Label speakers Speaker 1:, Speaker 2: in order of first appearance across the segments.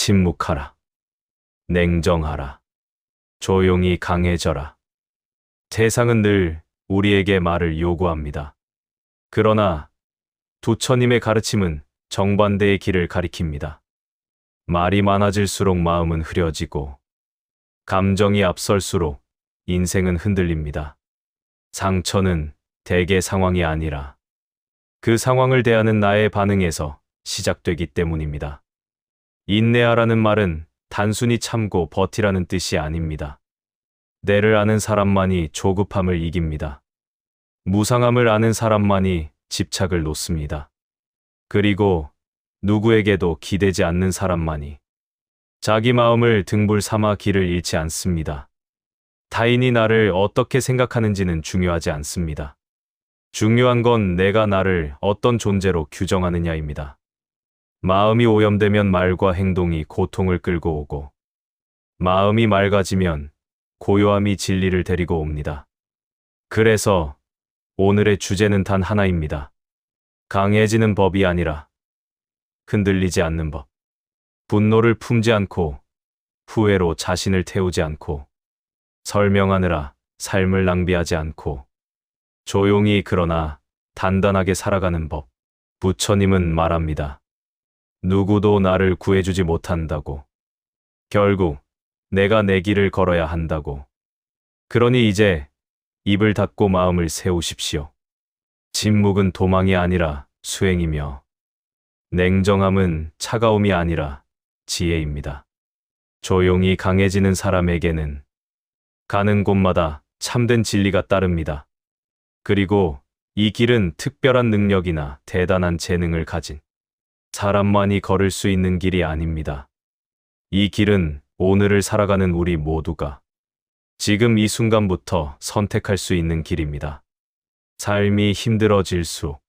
Speaker 1: 침묵하라. 냉정하라. 조용히 강해져라. 세상은 늘 우리에게 말을 요구합니다. 그러나 부처님의 가르침은 정반대의 길을 가리킵니다. 말이 많아질수록 마음은 흐려지고 감정이 앞설수록 인생은 흔들립니다. 상처는 대개 상황이 아니라 그 상황을 대하는 나의 반응에서 시작되기 때문입니다. 인내하라는 말은 단순히 참고 버티라는 뜻이 아닙니다. 내를 아는 사람만이 조급함을 이깁니다. 무상함을 아는 사람만이 집착을 놓습니다. 그리고 누구에게도 기대지 않는 사람만이 자기 마음을 등불 삼아 길을 잃지 않습니다. 타인이 나를 어떻게 생각하는지는 중요하지 않습니다. 중요한 건 내가 나를 어떤 존재로 규정하느냐입니다. 마음이 오염되면 말과 행동이 고통을 끌고 오고, 마음이 맑아지면 고요함이 진리를 데리고 옵니다. 그래서 오늘의 주제는 단 하나입니다. 강해지는 법이 아니라 흔들리지 않는 법. 분노를 품지 않고 후회로 자신을 태우지 않고 설명하느라 삶을 낭비하지 않고 조용히 그러나 단단하게 살아가는 법. 부처님은 말합니다. 누구도 나를 구해주지 못한다고. 결국 내가 내 길을 걸어야 한다고. 그러니 이제 입을 닫고 마음을 세우십시오. 침묵은 도망이 아니라 수행이며 냉정함은 차가움이 아니라 지혜입니다. 조용히 강해지는 사람에게는 가는 곳마다 참된 진리가 따릅니다. 그리고 이 길은 특별한 능력이나 대단한 재능을 가진 사람만이 걸을 수 있는 길이 아닙니다. 이 길은 오늘을 살아가는 우리 모두가 지금 이 순간부터 선택할 수 있는 길입니다. 삶이 힘들어질수록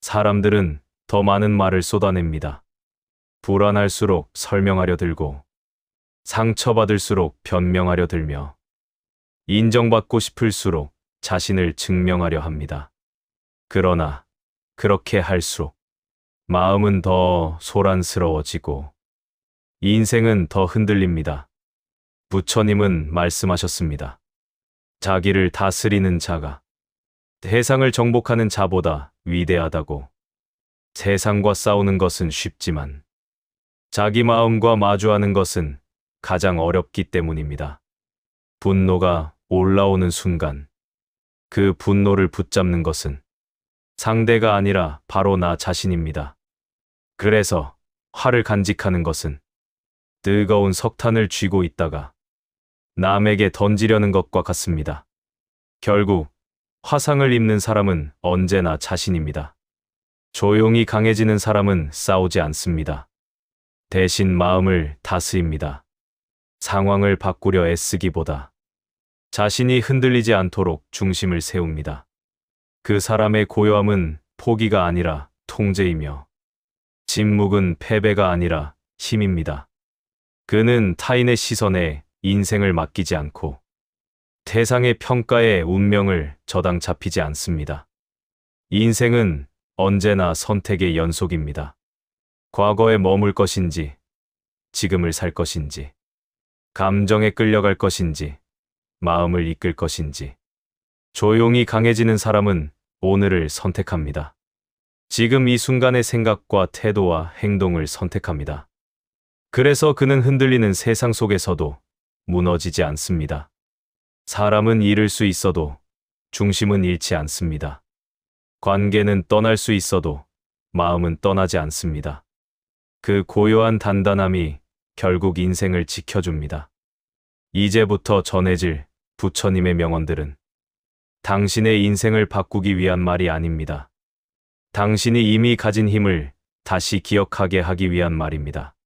Speaker 1: 사람들은 더 많은 말을 쏟아냅니다. 불안할수록 설명하려 들고 상처받을수록 변명하려 들며 인정받고 싶을수록 자신을 증명하려 합니다. 그러나 그렇게 할수록 마음은 더 소란스러워지고 인생은 더 흔들립니다. 부처님은 말씀하셨습니다. 자기를 다스리는 자가 세상을 정복하는 자보다 위대하다고. 세상과 싸우는 것은 쉽지만 자기 마음과 마주하는 것은 가장 어렵기 때문입니다. 분노가 올라오는 순간 그 분노를 붙잡는 것은 상대가 아니라 바로 나 자신입니다. 그래서 화를 간직하는 것은 뜨거운 석탄을 쥐고 있다가 남에게 던지려는 것과 같습니다. 결국 화상을 입는 사람은 언제나 자신입니다. 조용히 강해지는 사람은 싸우지 않습니다. 대신 마음을 다스립니다. 상황을 바꾸려 애쓰기보다 자신이 흔들리지 않도록 중심을 세웁니다. 그 사람의 고요함은 포기가 아니라 통제이며 침묵은 패배가 아니라 힘입니다. 그는 타인의 시선에 인생을 맡기지 않고 태상의 평가에 운명을 저당 잡히지 않습니다. 인생은 언제나 선택의 연속입니다. 과거에 머물 것인지, 지금을 살 것인지, 감정에 끌려갈 것인지, 마음을 이끌 것인지, 조용히 강해지는 사람은 오늘을 선택합니다. 지금 이 순간의 생각과 태도와 행동을 선택합니다. 그래서 그는 흔들리는 세상 속에서도 무너지지 않습니다. 사람은 잃을 수 있어도 중심은 잃지 않습니다. 관계는 떠날 수 있어도 마음은 떠나지 않습니다. 그 고요한 단단함이 결국 인생을 지켜줍니다. 이제부터 전해질 부처님의 명언들은 당신의 인생을 바꾸기 위한 말이 아닙니다. 당신이 이미 가진 힘을 다시 기억하게 하기 위한 말입니다.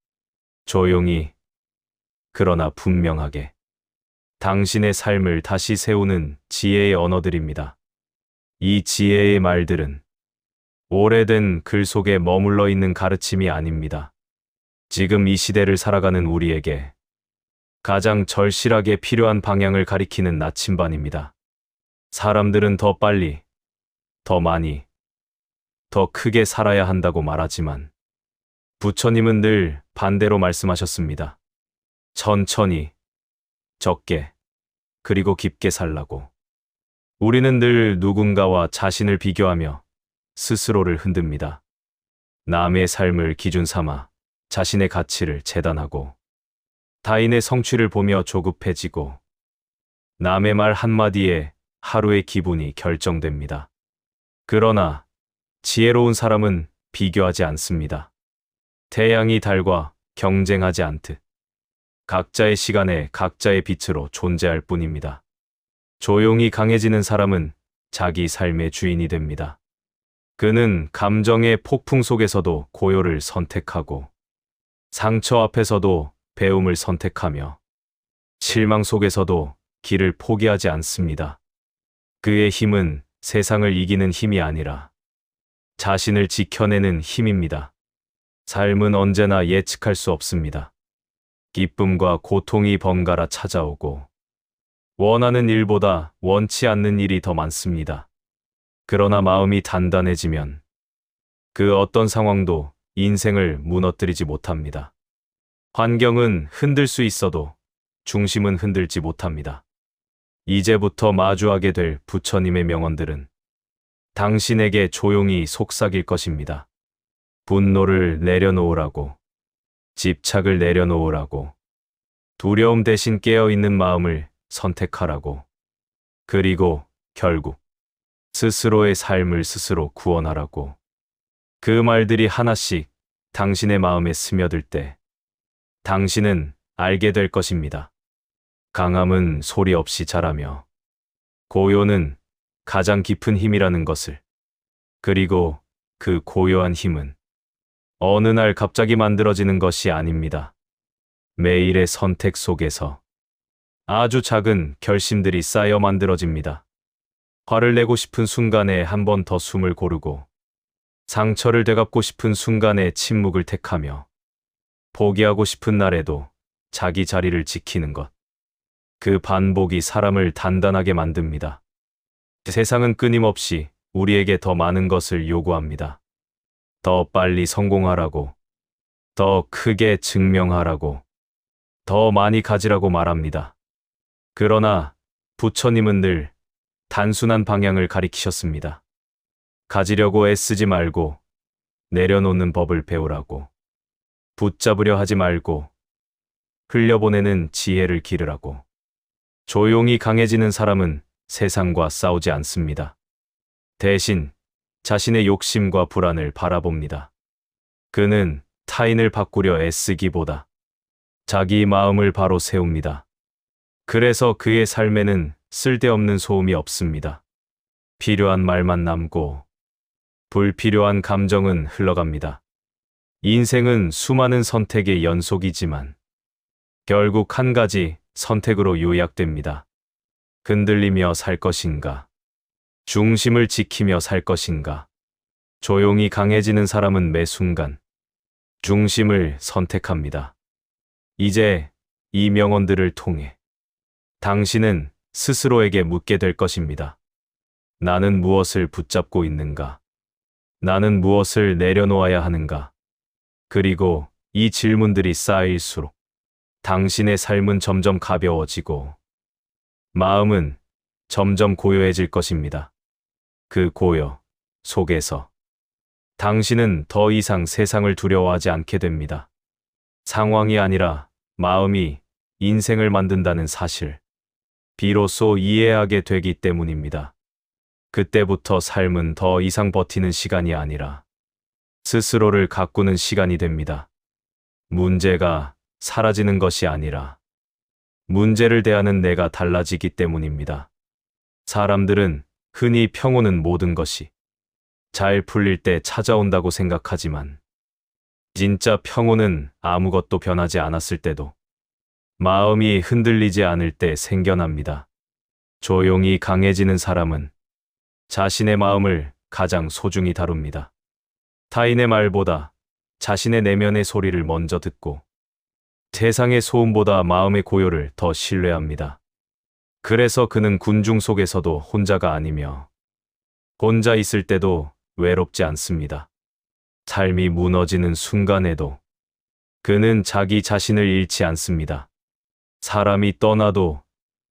Speaker 1: 조용히, 그러나 분명하게 당신의 삶을 다시 세우는 지혜의 언어들입니다. 이 지혜의 말들은 오래된 글 속에 머물러 있는 가르침이 아닙니다. 지금 이 시대를 살아가는 우리에게 가장 절실하게 필요한 방향을 가리키는 나침반입니다. 사람들은 더 빨리, 더 많이, 더 크게 살아야 한다고 말하지만 부처님은 늘 반대로 말씀하셨습니다. 천천히, 적게, 그리고 깊게 살라고. 우리는 늘 누군가와 자신을 비교하며 스스로를 흔듭니다. 남의 삶을 기준 삼아 자신의 가치를 재단하고 타인의 성취를 보며 조급해지고 남의 말 한마디에 하루의 기분이 결정됩니다. 그러나 지혜로운 사람은 비교하지 않습니다. 태양이 달과 경쟁하지 않듯 각자의 시간에 각자의 빛으로 존재할 뿐입니다. 조용히 강해지는 사람은 자기 삶의 주인이 됩니다. 그는 감정의 폭풍 속에서도 고요를 선택하고 상처 앞에서도 배움을 선택하며 실망 속에서도 길을 포기하지 않습니다. 그의 힘은 세상을 이기는 힘이 아니라 자신을 지켜내는 힘입니다. 삶은 언제나 예측할 수 없습니다. 기쁨과 고통이 번갈아 찾아오고 원하는 일보다 원치 않는 일이 더 많습니다. 그러나 마음이 단단해지면 그 어떤 상황도 인생을 무너뜨리지 못합니다. 환경은 흔들 수 있어도 중심은 흔들지 못합니다. 이제부터 마주하게 될 부처님의 명언들은 당신에게 조용히 속삭일 것입니다. 분노를 내려놓으라고, 집착을 내려놓으라고, 두려움 대신 깨어있는 마음을 선택하라고, 그리고 결국 스스로의 삶을 스스로 구원하라고. 그 말들이 하나씩 당신의 마음에 스며들 때 당신은 알게 될 것입니다. 강함은 소리 없이 자라며 고요는 가장 깊은 힘이라는 것을 그리고 그 고요한 힘은 어느 날 갑자기 만들어지는 것이 아닙니다. 매일의 선택 속에서 아주 작은 결심들이 쌓여 만들어집니다. 화를 내고 싶은 순간에 한 번 더 숨을 고르고 상처를 되갚고 싶은 순간에 침묵을 택하며 포기하고 싶은 날에도 자기 자리를 지키는 것. 그 반복이 사람을 단단하게 만듭니다. 세상은 끊임없이 우리에게 더 많은 것을 요구합니다. 더 빨리 성공하라고, 더 크게 증명하라고, 더 많이 가지라고 말합니다. 그러나 부처님은 늘 단순한 방향을 가리키셨습니다. 가지려고 애쓰지 말고 내려놓는 법을 배우라고. 붙잡으려 하지 말고 흘려보내는 지혜를 기르라고. 조용히 강해지는 사람은 세상과 싸우지 않습니다. 대신 자신의 욕심과 불안을 바라봅니다. 그는 타인을 바꾸려 애쓰기보다 자기 마음을 바로 세웁니다. 그래서 그의 삶에는 쓸데없는 소음이 없습니다. 필요한 말만 남고 불필요한 감정은 흘러갑니다. 인생은 수많은 선택의 연속이지만 결국 한 가지 선택으로 요약됩니다. 흔들리며 살 것인가? 중심을 지키며 살 것인가? 조용히 강해지는 사람은 매 순간 중심을 선택합니다. 이제 이 명언들을 통해 당신은 스스로에게 묻게 될 것입니다. 나는 무엇을 붙잡고 있는가? 나는 무엇을 내려놓아야 하는가? 그리고 이 질문들이 쌓일수록 당신의 삶은 점점 가벼워지고 마음은 점점 고요해질 것입니다. 그 고요 속에서 당신은 더 이상 세상을 두려워하지 않게 됩니다. 상황이 아니라 마음이 인생을 만든다는 사실. 비로소 이해하게 되기 때문입니다. 그때부터 삶은 더 이상 버티는 시간이 아니라 스스로를 가꾸는 시간이 됩니다. 문제가 사라지는 것이 아니라 문제를 대하는 내가 달라지기 때문입니다. 사람들은 흔히 평온은 모든 것이 잘 풀릴 때 찾아온다고 생각하지만 진짜 평온은 아무것도 변하지 않았을 때도 마음이 흔들리지 않을 때 생겨납니다. 조용히 강해지는 사람은 자신의 마음을 가장 소중히 다룹니다. 타인의 말보다 자신의 내면의 소리를 먼저 듣고 세상의 소음보다 마음의 고요를 더 신뢰합니다. 그래서 그는 군중 속에서도 혼자가 아니며 혼자 있을 때도 외롭지 않습니다. 삶이 무너지는 순간에도 그는 자기 자신을 잃지 않습니다. 사람이 떠나도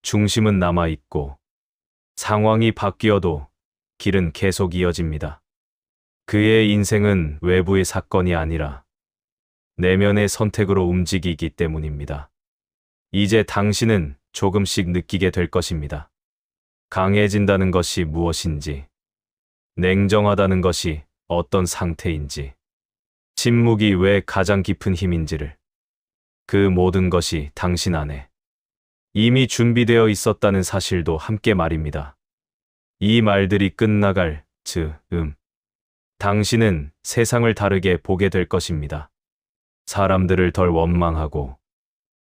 Speaker 1: 중심은 남아있고 상황이 바뀌어도 길은 계속 이어집니다. 그의 인생은 외부의 사건이 아니라 내면의 선택으로 움직이기 때문입니다. 이제 당신은 조금씩 느끼게 될 것입니다. 강해진다는 것이 무엇인지, 냉정하다는 것이 어떤 상태인지, 침묵이 왜 가장 깊은 힘인지를, 그 모든 것이 당신 안에 이미 준비되어 있었다는 사실도 함께 말입니다. 이 말들이 끝나갈 즈음. 당신은 세상을 다르게 보게 될 것입니다. 사람들을 덜 원망하고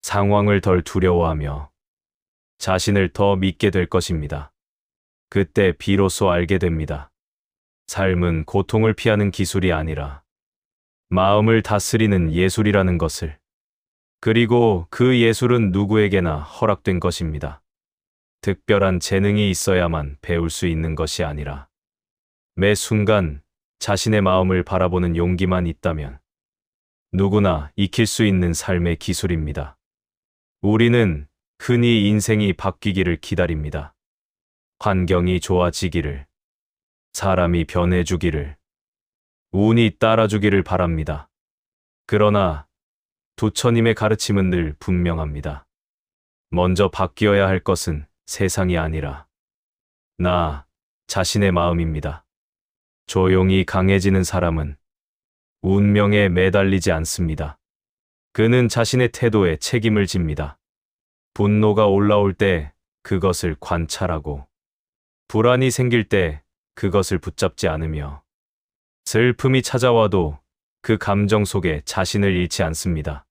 Speaker 1: 상황을 덜 두려워하며 자신을 더 믿게 될 것입니다. 그때 비로소 알게 됩니다. 삶은 고통을 피하는 기술이 아니라 마음을 다스리는 예술이라는 것을. 그리고 그 예술은 누구에게나 허락된 것입니다. 특별한 재능이 있어야만 배울 수 있는 것이 아니라 매 순간 자신의 마음을 바라보는 용기만 있다면 누구나 익힐 수 있는 삶의 기술입니다. 우리는 흔히 인생이 바뀌기를 기다립니다. 환경이 좋아지기를, 사람이 변해주기를, 운이 따라주기를 바랍니다. 그러나 부처님의 가르침은 늘 분명합니다. 먼저 바뀌어야 할 것은 세상이 아니라 나 자신의 마음입니다. 조용히 강해지는 사람은 운명에 매달리지 않습니다. 그는 자신의 태도에 책임을 집니다. 분노가 올라올 때 그것을 관찰하고 불안이 생길 때 그것을 붙잡지 않으며 슬픔이 찾아와도 그 감정 속에 자신을 잃지 않습니다.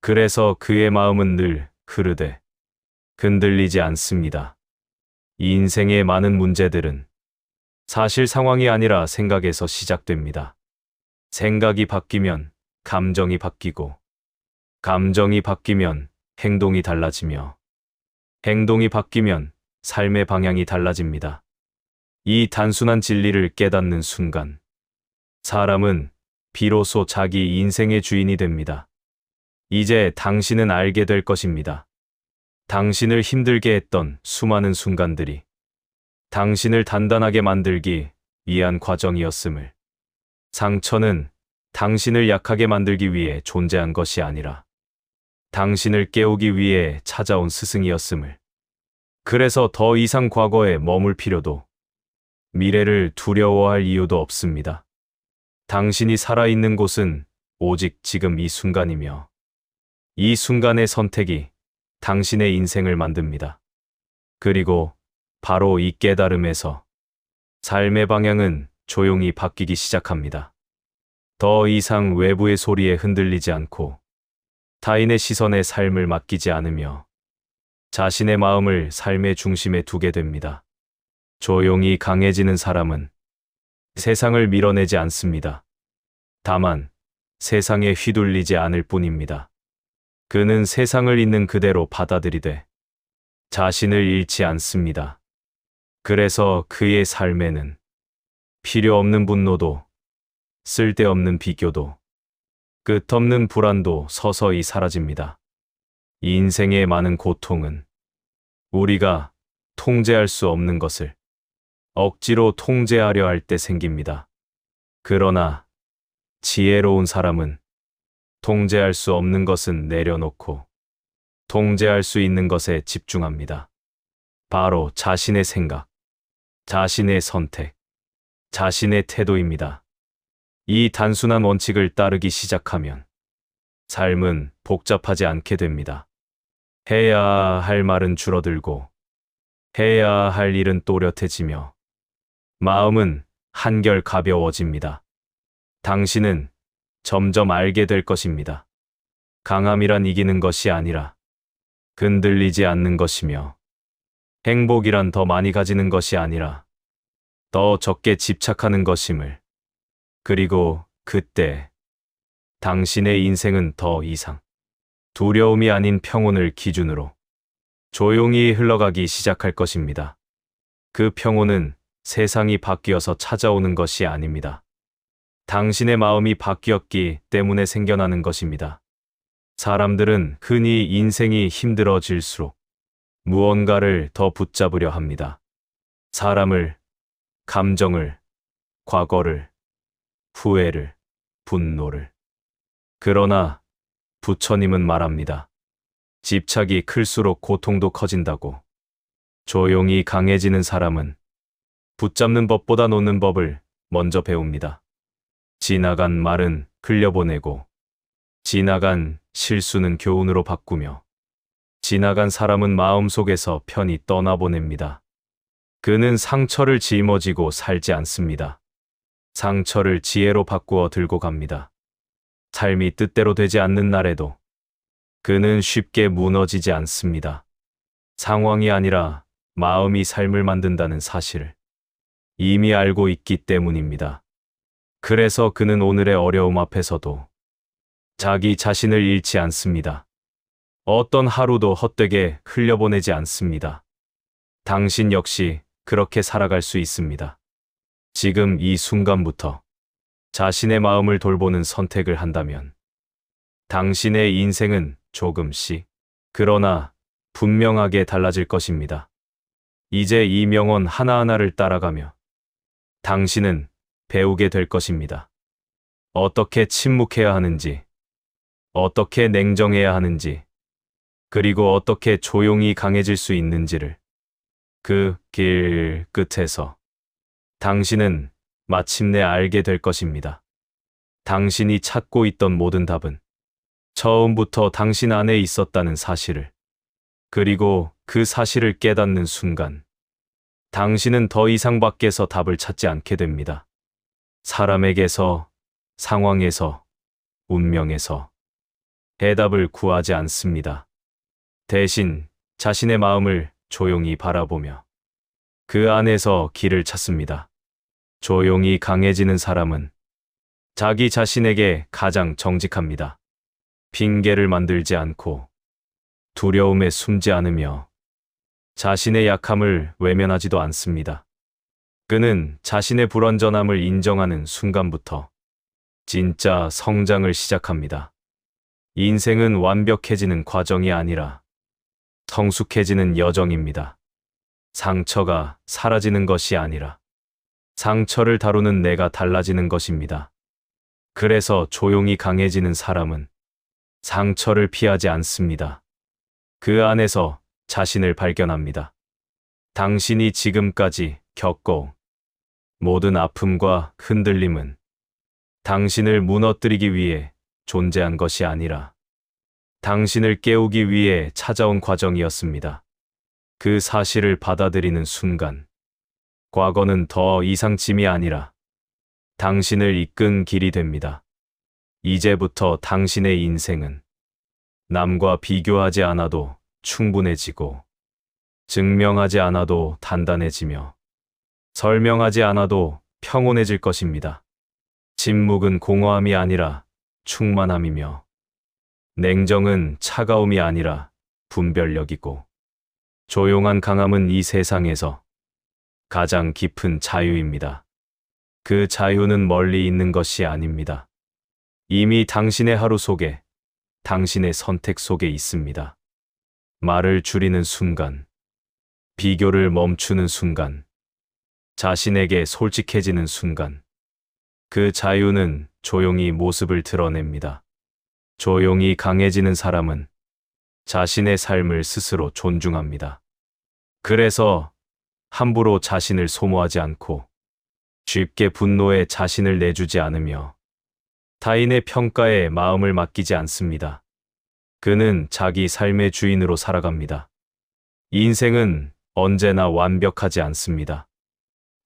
Speaker 1: 그래서 그의 마음은 늘 흐르되 흔들리지 않습니다. 인생의 많은 문제들은 사실 상황이 아니라 생각에서 시작됩니다. 생각이 바뀌면 감정이 바뀌고, 감정이 바뀌면 행동이 달라지며, 행동이 바뀌면 삶의 방향이 달라집니다. 이 단순한 진리를 깨닫는 순간, 사람은 비로소 자기 인생의 주인이 됩니다. 이제 당신은 알게 될 것입니다. 당신을 힘들게 했던 수많은 순간들이 당신을 단단하게 만들기 위한 과정이었음을. 상처는 당신을 약하게 만들기 위해 존재한 것이 아니라 당신을 깨우기 위해 찾아온 스승이었음을. 그래서 더 이상 과거에 머물 필요도 미래를 두려워할 이유도 없습니다. 당신이 살아있는 곳은 오직 지금 이 순간이며 이 순간의 선택이 당신의 인생을 만듭니다. 그리고 바로 이 깨달음에서 삶의 방향은 조용히 바뀌기 시작합니다. 더 이상 외부의 소리에 흔들리지 않고 타인의 시선에 삶을 맡기지 않으며 자신의 마음을 삶의 중심에 두게 됩니다. 조용히 강해지는 사람은 세상을 밀어내지 않습니다. 다만 세상에 휘둘리지 않을 뿐입니다. 그는 세상을 있는 그대로 받아들이되 자신을 잃지 않습니다. 그래서 그의 삶에는 필요 없는 분노도 쓸데없는 비교도 끝없는 불안도 서서히 사라집니다. 인생의 많은 고통은 우리가 통제할 수 없는 것을 억지로 통제하려 할 때 생깁니다. 그러나 지혜로운 사람은 통제할 수 없는 것은 내려놓고 통제할 수 있는 것에 집중합니다. 바로 자신의 생각, 자신의 선택, 자신의 태도입니다. 이 단순한 원칙을 따르기 시작하면 삶은 복잡하지 않게 됩니다. 해야 할 말은 줄어들고 해야 할 일은 또렷해지며 마음은 한결 가벼워집니다. 당신은 점점 알게 될 것입니다. 강함이란 이기는 것이 아니라 흔들리지 않는 것이며 행복이란 더 많이 가지는 것이 아니라 더 적게 집착하는 것임을. 그리고 그때 당신의 인생은 더 이상 두려움이 아닌 평온을 기준으로 조용히 흘러가기 시작할 것입니다. 그 평온은 세상이 바뀌어서 찾아오는 것이 아닙니다. 당신의 마음이 바뀌었기 때문에 생겨나는 것입니다. 사람들은 흔히 인생이 힘들어질수록 무언가를 더 붙잡으려 합니다. 사람을, 감정을, 과거를, 후회를, 분노를. 그러나 부처님은 말합니다. 집착이 클수록 고통도 커진다고. 조용히 강해지는 사람은 붙잡는 법보다 놓는 법을 먼저 배웁니다. 지나간 말은 흘려보내고, 지나간 실수는 교훈으로 바꾸며, 지나간 사람은 마음속에서 편히 떠나보냅니다. 그는 상처를 짊어지고 살지 않습니다. 상처를 지혜로 바꾸어 들고 갑니다. 삶이 뜻대로 되지 않는 날에도 그는 쉽게 무너지지 않습니다. 상황이 아니라 마음이 삶을 만든다는 사실을 이미 알고 있기 때문입니다. 그래서 그는 오늘의 어려움 앞에서도 자기 자신을 잃지 않습니다. 어떤 하루도 헛되게 흘려보내지 않습니다. 당신 역시 그렇게 살아갈 수 있습니다. 지금 이 순간부터 자신의 마음을 돌보는 선택을 한다면 당신의 인생은 조금씩 그러나 분명하게 달라질 것입니다. 이제 이 명언 하나하나를 따라가며 당신은 배우게 될 것입니다. 어떻게 침묵해야 하는지, 어떻게 냉정해야 하는지, 그리고 어떻게 조용히 강해질 수 있는지를 그 길 끝에서 당신은 마침내 알게 될 것입니다. 당신이 찾고 있던 모든 답은 처음부터 당신 안에 있었다는 사실을 그리고 그 사실을 깨닫는 순간 당신은 더 이상 밖에서 답을 찾지 않게 됩니다. 사람에게서, 상황에서, 운명에서 해답을 구하지 않습니다. 대신 자신의 마음을 조용히 바라보며 그 안에서 길을 찾습니다. 조용히 강해지는 사람은 자기 자신에게 가장 정직합니다. 핑계를 만들지 않고 두려움에 숨지 않으며 자신의 약함을 외면하지도 않습니다. 그는 자신의 불완전함을 인정하는 순간부터 진짜 성장을 시작합니다. 인생은 완벽해지는 과정이 아니라 성숙해지는 여정입니다. 상처가 사라지는 것이 아니라 상처를 다루는 내가 달라지는 것입니다. 그래서 조용히 강해지는 사람은 상처를 피하지 않습니다. 그 안에서 자신을 발견합니다. 당신이 지금까지 겪어 모든 아픔과 흔들림은 당신을 무너뜨리기 위해 존재한 것이 아니라 당신을 깨우기 위해 찾아온 과정이었습니다. 그 사실을 받아들이는 순간, 과거는 더 이상 짐이 아니라 당신을 이끈 길이 됩니다. 이제부터 당신의 인생은 남과 비교하지 않아도 충분해지고 증명하지 않아도 단단해지며 설명하지 않아도 평온해질 것입니다. 침묵은 공허함이 아니라 충만함이며 냉정은 차가움이 아니라 분별력이고 조용한 강함은 이 세상에서 가장 깊은 자유입니다. 그 자유는 멀리 있는 것이 아닙니다. 이미 당신의 하루 속에, 당신의 선택 속에 있습니다. 말을 줄이는 순간, 비교를 멈추는 순간, 자신에게 솔직해지는 순간, 그 자유는 조용히 모습을 드러냅니다. 조용히 강해지는 사람은 자신의 삶을 스스로 존중합니다. 그래서 함부로 자신을 소모하지 않고 쉽게 분노에 자신을 내주지 않으며 타인의 평가에 마음을 맡기지 않습니다. 그는 자기 삶의 주인으로 살아갑니다. 인생은 언제나 완벽하지 않습니다.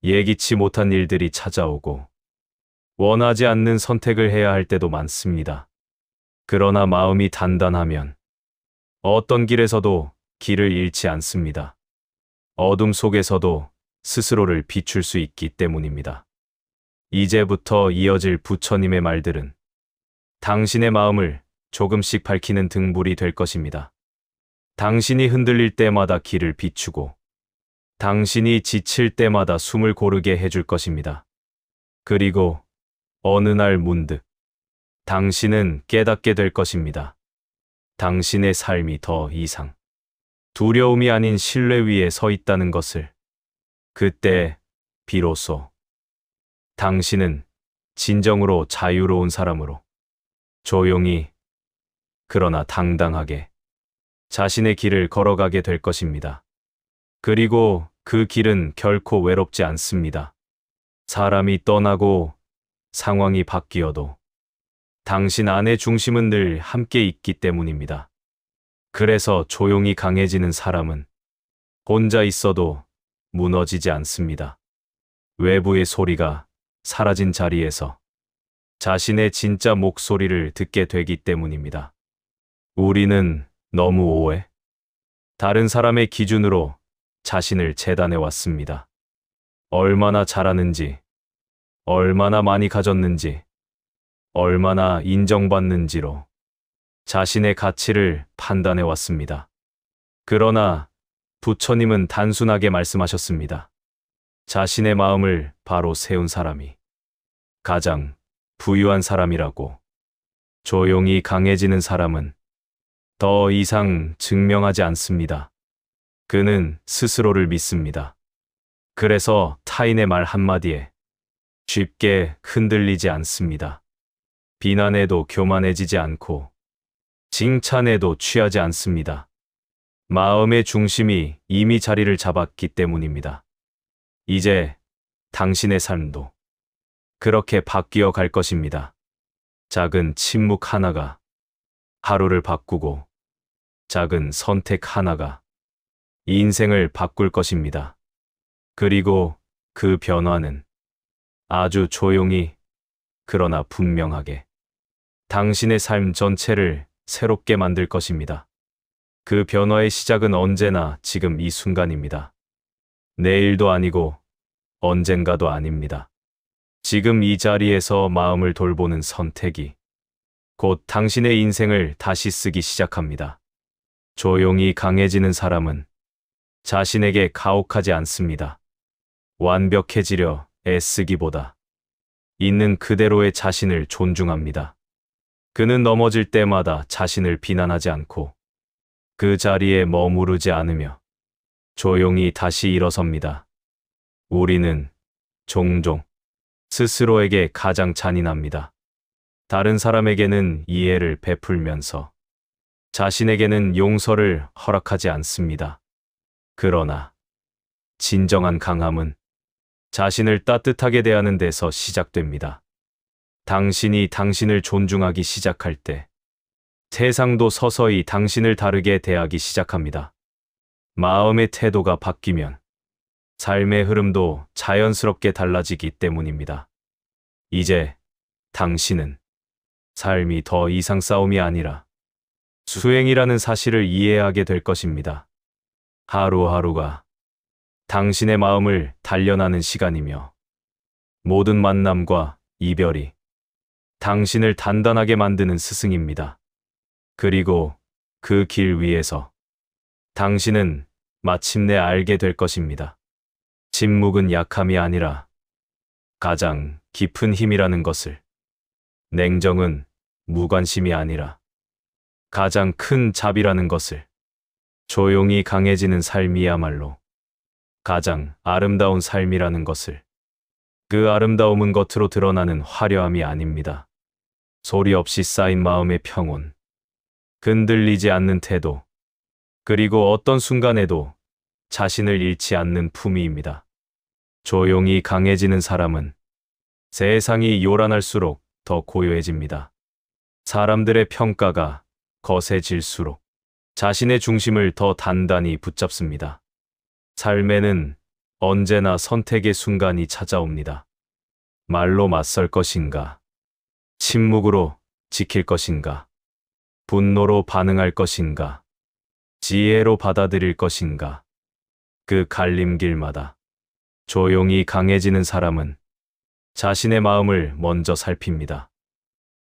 Speaker 1: 예기치 못한 일들이 찾아오고 원하지 않는 선택을 해야 할 때도 많습니다. 그러나 마음이 단단하면 어떤 길에서도 길을 잃지 않습니다. 어둠 속에서도 스스로를 비출 수 있기 때문입니다. 이제부터 이어질 부처님의 말들은 당신의 마음을 조금씩 밝히는 등불이 될 것입니다. 당신이 흔들릴 때마다 길을 비추고 당신이 지칠 때마다 숨을 고르게 해줄 것입니다. 그리고 어느 날 문득 당신은 깨닫게 될 것입니다. 당신의 삶이 더 이상 두려움이 아닌 신뢰 위에 서 있다는 것을 그때 비로소 당신은 진정으로 자유로운 사람으로 조용히 그러나 당당하게 자신의 길을 걸어가게 될 것입니다. 그리고 그 길은 결코 외롭지 않습니다. 사람이 떠나고 상황이 바뀌어도 당신 안의 중심은 늘 함께 있기 때문입니다. 그래서 조용히 강해지는 사람은 혼자 있어도 무너지지 않습니다. 외부의 소리가 사라진 자리에서 자신의 진짜 목소리를 듣게 되기 때문입니다. 우리는 너무 오해, 다른 사람의 기준으로 자신을 재단해 왔습니다. 얼마나 잘하는지, 얼마나 많이 가졌는지, 얼마나 인정받는지로 자신의 가치를 판단해 왔습니다. 그러나 부처님은 단순하게 말씀하셨습니다. 자신의 마음을 바로 세운 사람이 가장 부유한 사람이라고 조용히 강해지는 사람은 더 이상 증명하지 않습니다. 그는 스스로를 믿습니다. 그래서 타인의 말 한마디에 쉽게 흔들리지 않습니다. 비난에도 교만해지지 않고 칭찬에도 취하지 않습니다. 마음의 중심이 이미 자리를 잡았기 때문입니다. 이제 당신의 삶도 그렇게 바뀌어 갈 것입니다. 작은 침묵 하나가 하루를 바꾸고 작은 선택 하나가 인생을 바꿀 것입니다. 그리고 그 변화는 아주 조용히 그러나 분명하게 당신의 삶 전체를 새롭게 만들 것입니다. 그 변화의 시작은 언제나 지금 이 순간입니다. 내일도 아니고 언젠가도 아닙니다. 지금 이 자리에서 마음을 돌보는 선택이 곧 당신의 인생을 다시 쓰기 시작합니다. 조용히 강해지는 사람은 자신에게 가혹하지 않습니다. 완벽해지려 애쓰기보다 있는 그대로의 자신을 존중합니다. 그는 넘어질 때마다 자신을 비난하지 않고 그 자리에 머무르지 않으며 조용히 다시 일어섭니다. 우리는 종종 스스로에게 가장 잔인합니다. 다른 사람에게는 이해를 베풀면서 자신에게는 용서를 허락하지 않습니다. 그러나 진정한 강함은 자신을 따뜻하게 대하는 데서 시작됩니다. 당신이 당신을 존중하기 시작할 때 세상도 서서히 당신을 다르게 대하기 시작합니다. 마음의 태도가 바뀌면 삶의 흐름도 자연스럽게 달라지기 때문입니다. 이제 당신은 삶이 더 이상 싸움이 아니라 수행이라는 사실을 이해하게 될 것입니다. 하루하루가 당신의 마음을 단련하는 시간이며 모든 만남과 이별이 당신을 단단하게 만드는 스승입니다. 그리고 그 길 위에서 당신은 마침내 알게 될 것입니다. 침묵은 약함이 아니라 가장 깊은 힘이라는 것을. 냉정은 무관심이 아니라 가장 큰 잡이라는 것을. 조용히 강해지는 삶이야말로 가장 아름다운 삶이라는 것을. 그 아름다움은 겉으로 드러나는 화려함이 아닙니다. 소리 없이 쌓인 마음의 평온, 흔들리지 않는 태도, 그리고 어떤 순간에도 자신을 잃지 않는 품위입니다. 조용히 강해지는 사람은 세상이 요란할수록 더 고요해집니다. 사람들의 평가가 거세질수록 자신의 중심을 더 단단히 붙잡습니다. 삶에는 언제나 선택의 순간이 찾아옵니다. 말로 맞설 것인가? 침묵으로 지킬 것인가? 분노로 반응할 것인가? 지혜로 받아들일 것인가? 그 갈림길마다 조용히 강해지는 사람은 자신의 마음을 먼저 살핍니다.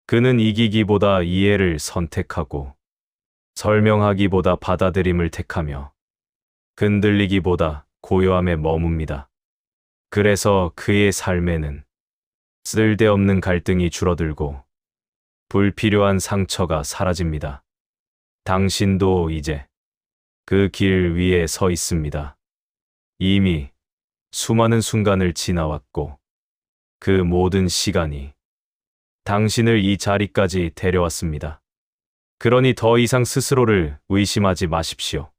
Speaker 1: 그는 이기기보다 이해를 선택하고 설명하기보다 받아들임을 택하며 흔들리기보다 고요함에 머뭅니다. 그래서 그의 삶에는 쓸데없는 갈등이 줄어들고 불필요한 상처가 사라집니다. 당신도 이제 그 길 위에 서 있습니다. 이미 수많은 순간을 지나왔고 그 모든 시간이 당신을 이 자리까지 데려왔습니다. 그러니 더 이상 스스로를 의심하지 마십시오.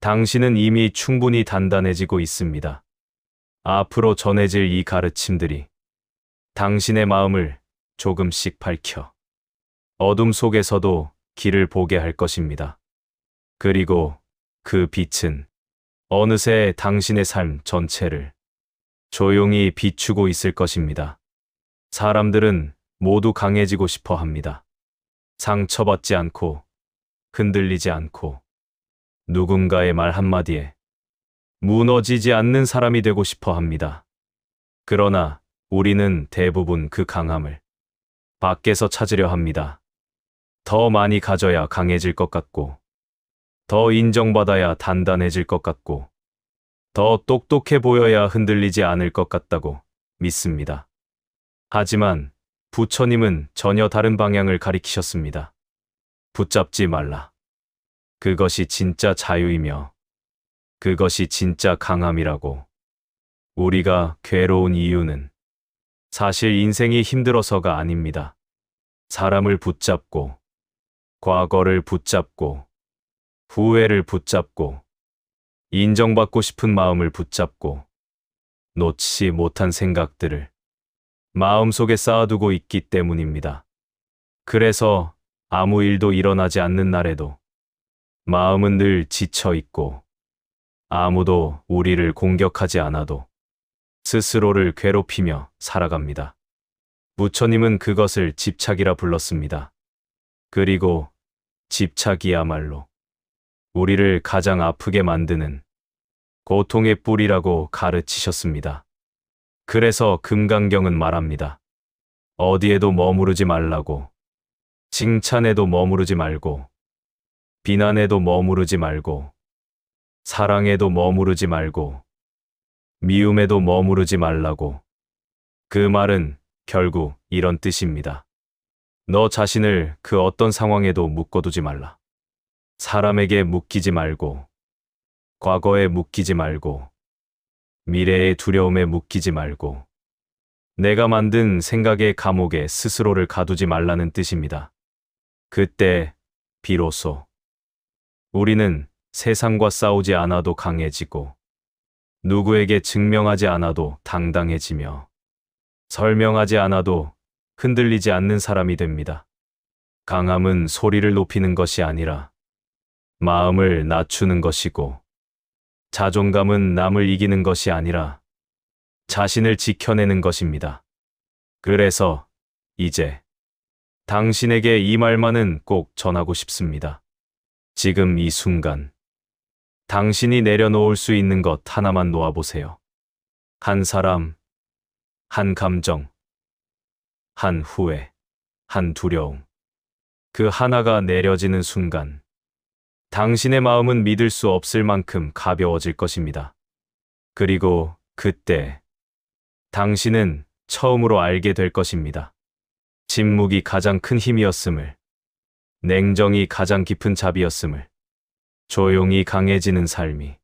Speaker 1: 당신은 이미 충분히 단단해지고 있습니다. 앞으로 전해질 이 가르침들이 당신의 마음을 조금씩 밝혀 어둠 속에서도 길을 보게 할 것입니다. 그리고 그 빛은 어느새 당신의 삶 전체를 조용히 비추고 있을 것입니다. 사람들은 모두 강해지고 싶어 합니다. 상처받지 않고 흔들리지 않고 누군가의 말 한마디에 무너지지 않는 사람이 되고 싶어 합니다. 그러나 우리는 대부분 그 강함을 밖에서 찾으려 합니다. 더 많이 가져야 강해질 것 같고, 더 인정받아야 단단해질 것 같고, 더 똑똑해 보여야 흔들리지 않을 것 같다고 믿습니다. 하지만 부처님은 전혀 다른 방향을 가리키셨습니다. 붙잡지 말라. 그것이 진짜 자유이며 그것이 진짜 강함이라고. 우리가 괴로운 이유는 사실 인생이 힘들어서가 아닙니다. 사람을 붙잡고, 과거를 붙잡고, 후회를 붙잡고, 인정받고 싶은 마음을 붙잡고, 놓지 못한 생각들을 마음속에 쌓아두고 있기 때문입니다. 그래서 아무 일도 일어나지 않는 날에도 마음은 늘 지쳐 있고 아무도 우리를 공격하지 않아도 스스로를 괴롭히며 살아갑니다. 부처님은 그것을 집착이라 불렀습니다. 그리고 집착이야말로 우리를 가장 아프게 만드는 고통의 뿌리라고 가르치셨습니다. 그래서 금강경은 말합니다. 어디에도 머무르지 말라고, 칭찬에도 머무르지 말고, 비난에도 머무르지 말고, 사랑에도 머무르지 말고, 미움에도 머무르지 말라고. 그 말은 결국 이런 뜻입니다. 너 자신을 그 어떤 상황에도 묶어두지 말라. 사람에게 묶이지 말고, 과거에 묶이지 말고, 미래의 두려움에 묶이지 말고, 내가 만든 생각의 감옥에 스스로를 가두지 말라는 뜻입니다. 그때, 비로소, 우리는 세상과 싸우지 않아도 강해지고, 누구에게 증명하지 않아도 당당해지며, 설명하지 않아도 흔들리지 않는 사람이 됩니다. 강함은 소리를 높이는 것이 아니라 마음을 낮추는 것이고, 자존감은 남을 이기는 것이 아니라 자신을 지켜내는 것입니다. 그래서 이제 당신에게 이 말만은 꼭 전하고 싶습니다. 지금 이 순간, 당신이 내려놓을 수 있는 것 하나만 놓아보세요. 한 사람, 한 감정, 한 후회, 한 두려움. 그 하나가 내려지는 순간, 당신의 마음은 믿을 수 없을 만큼 가벼워질 것입니다. 그리고 그때, 당신은 처음으로 알게 될 것입니다. 침묵이 가장 큰 힘이었음을, 냉정이 가장 깊은 잡이었음을, 조용히 강해지는 삶이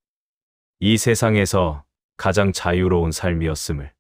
Speaker 1: 이 세상에서 가장 자유로운 삶이었음을.